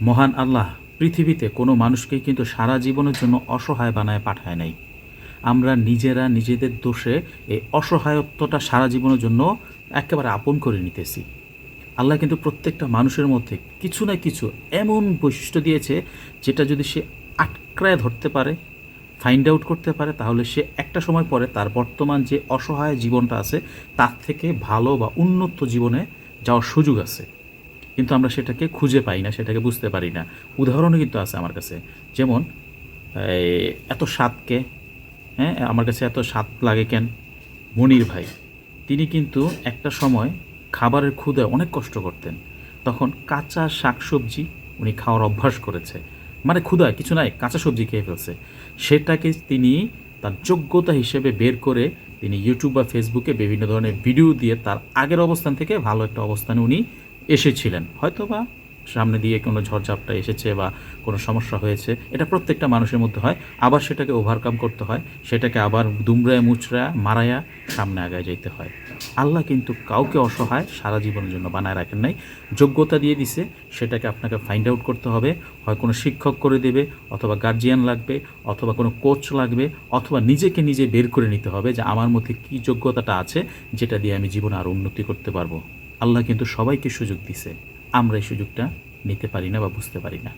মহান আল্লাহ পৃথিবীতে কোনো মানুষকেই কিন্তু সারা জীবনের জন্য অসহায় বানায় পাঠায় নাই। আমরা নিজেরা নিজেদের দোষে এই অসহায়ত্বটা সারা জীবনের জন্য একেবারে আপন করে নিতেছি। আল্লাহ কিন্তু প্রত্যেকটা মানুষের মধ্যে কিছু না কিছু এমন বৈশিষ্ট্য দিয়েছে, যেটা যদি সে আটকায় ধরতে পারে ফাইন্ড আউট করতে পারে, তাহলে সে একটা সময় পরে তার বর্তমান যে অসহায় জীবনটা আছে, তার থেকে ভালো বা উন্নত জীবনে যাওয়ার সুযোগ আছে। কিন্তু আমরা সেটাকে খুঁজে পাই না, সেটাকে বুঝতে পারি না। উদাহরণও কিন্তু আছে আমার কাছে। যেমন এত স্বাদকে হ্যাঁ আমার কাছে এত স্বাদ লাগে কেন? মনির ভাই, তিনি কিন্তু একটা সময় খাবারের ক্ষুদে অনেক কষ্ট করতেন। তখন কাঁচা শাকসবজি উনি খাওয়ার অভ্যাস করেছে। মানে ক্ষুদা, কিছু নাই, কাঁচা সবজি খেয়ে ফেলছে। সেটাকে তিনি তার যোগ্যতা হিসেবে বের করে তিনি ইউটিউব বা ফেসবুকে বিভিন্ন ধরনের ভিডিও দিয়ে তার আগের অবস্থান থেকে ভালো একটা অবস্থানে উনি এসেছিলেন। হয়তো বা সামনে দিয়ে কোনো ঝড়ঝাপটা এসেছে বা কোনো সমস্যা হয়েছে। এটা প্রত্যেকটা মানুষের মধ্যে হয়। আবার সেটাকে ওভারকাম করতে হয়। সেটাকে আবার দুমড়ায় মুচড়া মারায়া সামনে আগায় যাইতে হয়। আল্লাহ কিন্তু কাউকে অসহায় সারা জীবনের জন্য বানায় রাখেন নাই। যোগ্যতা দিয়ে দিছে। সেটাকে আপনাকে ফাইন্ড আউট করতে হবে। হয় কোনো শিক্ষক করে দেবে, অথবা গার্জিয়ান লাগবে, অথবা কোনো কোচ লাগবে, অথবা নিজেকে নিজে বের করে নিতে হবে যে আমার মধ্যে কী যোগ্যতাটা আছে, যেটা দিয়ে আমি জীবনে আরও উন্নতি করতে পারব। আল্লাহ কিন্তু সবাইকে সুযোগ দিছে। আমরা এই সুযোগটা নিতে পারি না বা বুঝতে পারি না।